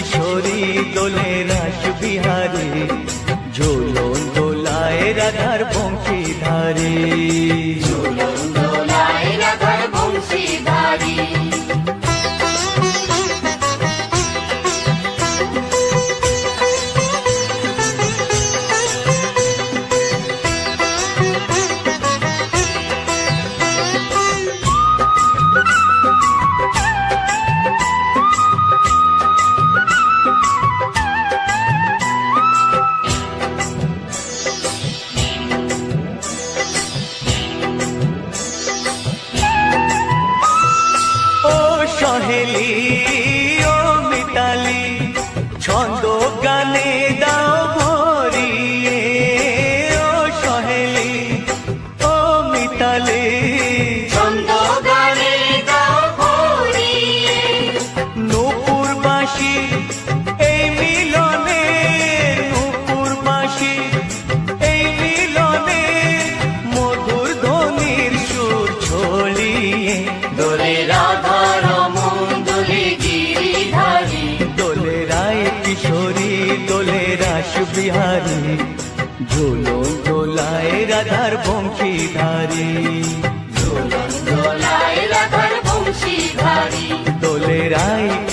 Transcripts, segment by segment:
কিশোরী দোলে রাস বিহারী 넌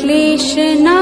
क्लेशना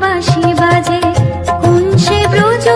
বাঁশি বাজে কোন সে ব্রজ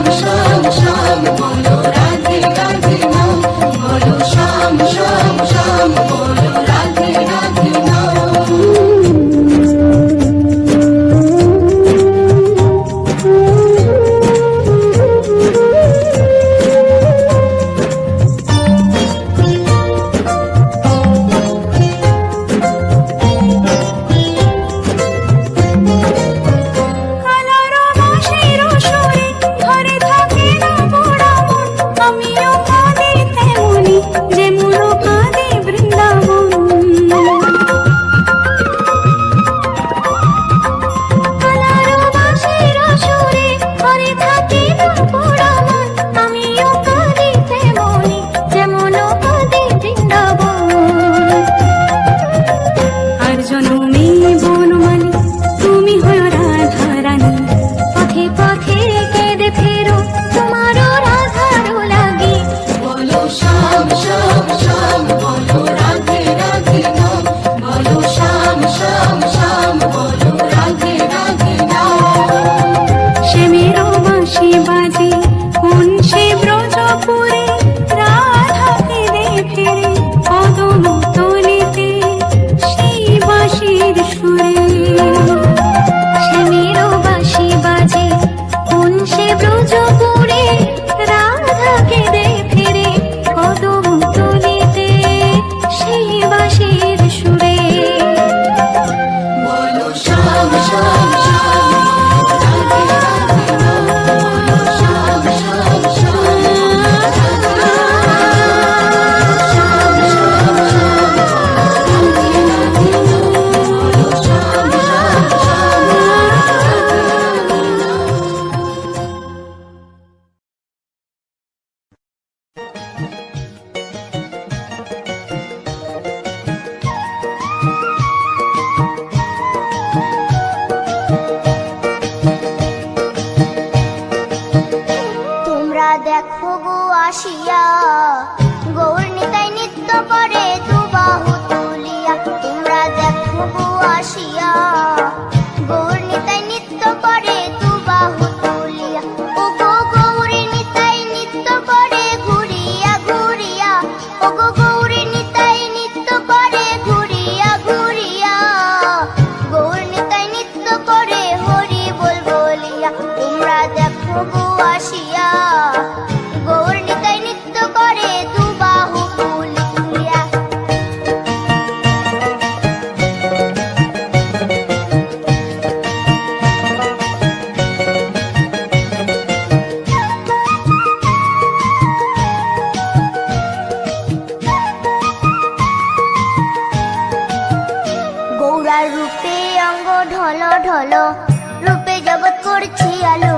I'll be. ঢল ঢল রূপে জগৎ করছি আলো।